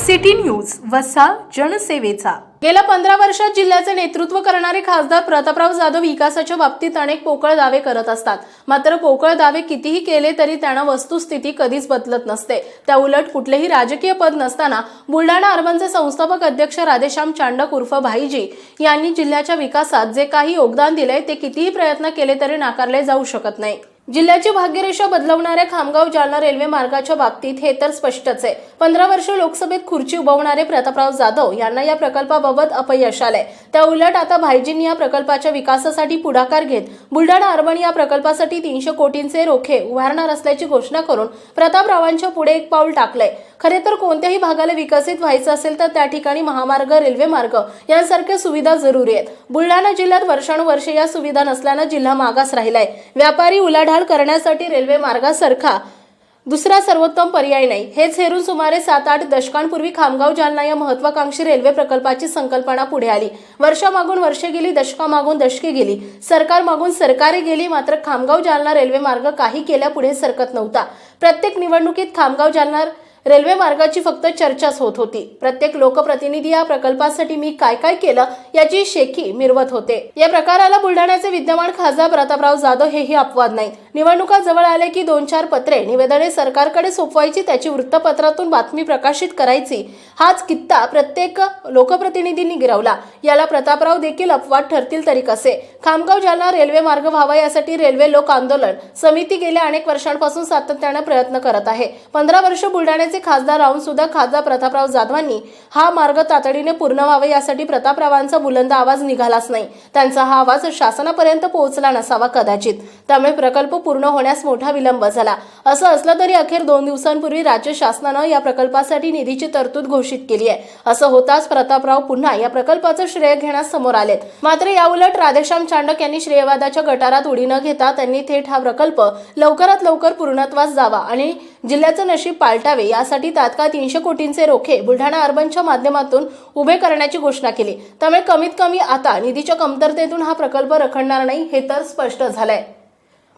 City news वसा जनसेवेचा. गेल्या पंधरा वर्षात जिल्ह्याचे नेतृत्व करणारे खासदार प्रतापराव जाधव विकासाच्या बाबतीत अनेक पोकळ दावे करत असतात. मात्र पोकळ दावे कितीही केले तरी त्यांना वस्तुस्थिती कधीच बदलत नसते. त्या उलट कुठलेही राजकीय पद नसताना बुलढाणा अर्बनचे संस्थापक अध्यक्ष राधेश्याम चांडक उर्फ भाईजी यांनी जिल्ह्याच्या विकासात जे काही योगदान दिले ते कितीही प्रयत्न केले तरी नाकारले जाऊ शकत नाही. जिल्ह्याची भाग्यरेषा बदलवणाऱ्या खामगाव जालना रेल्वे मार्गाच्या बाबतीत हे तर स्पष्टच आहे. पंधरा वर्ष लोकसभेत खुर्ची उभवणारे प्रतापराव जाधव यांना या प्रकल्पाबाबत अपयश आलंय. त्या उलट आता भाईजींनी या प्रकल्पाच्या विकासासाठी पुढाकार घेत बुलढाणा अर्बन या प्रकल्पासाठी तीनशे कोटींचे रोखे उभारणार असल्याची घोषणा करून प्रतापरावांच्या पुढे एक पाऊल टाकलंय. खरे तर कोणत्याही भागाला विकसित व्हायचं असेल तर त्या ठिकाणी महामार्ग रेल्वे मार्ग यांसारख्या सुविधा जरुरी आहेत. बुलढाणा जिल्ह्यात वर्षानुवर्षे या सुविधा नसल्यानं जिल्हा मागास राहिलाय. व्यापारी उलाढाल करण्यासाठी रेल्वे मार्गासारखा दुसरा सर्वोत्तम पर्याय नाही. हेच हेरून सुमारे सात आठ दशकांपूर्वी खामगाव जालना या महत्वाकांक्षी रेल्वे प्रकल्पाची संकल्पना पुढे आली. वर्षामागून वर्षे गेली दशकामागून दशके गेली. सरकार मागून सरकारे गेली मात्र खामगाव जालना रेल्वे मार्ग काही केल्या पुढे सरकत नव्हता. प्रत्येक निवडणुकीत खामगाव जालना रेल्वे मार्गाची फक्त चर्चाच होत होती. प्रत्येक लोकप्रतिनिधी या प्रकल्पासाठी मी काय काय केलं याची शेखी मिरवत होते. या प्रकाराला बुलढाण्याचे विद्यमान खासदार प्रतापराव जाधव हेही अपवाद नाही निवडणुका जवळ आले की दोन चार पत्रे निवेदने सरकारकडे सोपवायची त्याची वृत्तपत्रातून बातमी प्रकाशित करायची हाच कित्ता प्रत्येक लोकप्रतिनिधींनी गिरवला. याला प्रतापराव देखील अपवाद ठरतील तरी कसे? खामगाव जालना रेल्वे मार्ग व्हावा यासाठी रेल्वे लोक आंदोलन समिती गेल्या अनेक वर्षांपासून सातत्याने प्रयत्न करत आहे. पंधरा वर्ष बुलढाण्याचे खासदार राहून सुद्धा खासदार प्रतापराव जाधवांनी हा मार्ग तातडीने पूर्ण व्हावा यासाठी प्रतापरावांचा बुलंद आवाज निघालाच नाही. त्यांचा हा आवाज शासनापर्यंत पोहोचला नसावा कदाचित. त्यामुळे प्रकल्प पूर्ण होण्यास मोठा विलंब झाला. असं असलं तरी अखेर दोन दिवसांपूर्वी राज्य शासनानं या प्रकल्पासाठी निधीची तरतूद घोषित केली आहे. असं होताच प्रतापराव पुन्हा या प्रकल्पाचं श्रेय घेण्यास समोर आलेत. मात्र याउलट राधेश्याम चांडक यांनी श्रेयवादाच्या गटारात उडी न घेता त्यांनी थेट हा प्रकल्प लवकरात लवकर पूर्णत्वास जावा आणि जिल्ह्याचं नशीब पालटावे यासाठी तात्काळ तीनशे कोटींचे रोखे बुलढाणा अर्बनच्या माध्यमातून उभे करण्याची घोषणा केली. त्यामुळे कमीत कमी आता निधीच्या कमतरतेतून हा प्रकल्प रखडणार नाही हे तर स्पष्ट झालंय.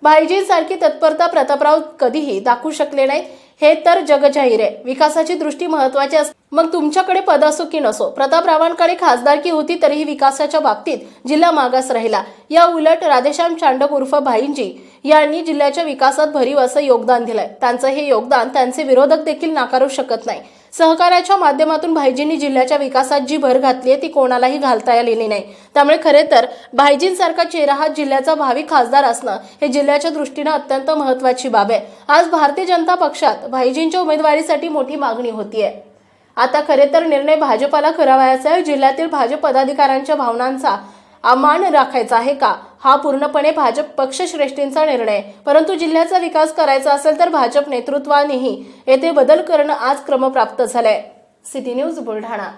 भाईजीसारखी तत्परता प्रतापराव कधीही दाखवू शकले नाहीत. हे तर जगजाहीर. आहे विकासाची दृष्टी महत्वाची असते मग तुमच्याकडे पद असो की नसो प्रतापरावांकडे खासदारकी होती तरीही विकासाच्या बाबतीत जिल्हा मागास राहिला. या उलट राधेश्याम चांडक उर्फ भाईंजी यांनी जिल्ह्याच्या विकासात भरीव असं योगदान दिलंय. त्यांचं हे योगदान त्यांचे विरोधक देखील नाकारू शकत नाही. सहकार्याच्या माध्यमातून भाईजींनी जिल्ह्याच्या विकासात जी भर घातली आहे ती कोणालाही घालता आलेली नाही. त्यामुळे खरे तर भाईजींसारखा चेहरा हा जिल्ह्याचा भावी खासदार असणं हे जिल्ह्याच्या दृष्टीनं अत्यंत महत्वाची बाब आहे. आज भारतीय जनता पक्षात भाईजींच्या उमेदवारीसाठी मोठी मागणी होतीये. आता खरे तर निर्णय भाजपाला करावायचा आहे जिल्ह्यातील भाजप पदाधिकाऱ्यांच्या भावनांचा अमान राखायचा आहे का? हा पूर्णपणे भाजप पक्षश्रेष्ठींचा निर्णय. परंतु जिल्ह्याचा विकास करायचा असेल तर भाजप नेतृत्वानेही येथे बदल करणं आज क्रमप्राप्त झालंय. City news Buldhana.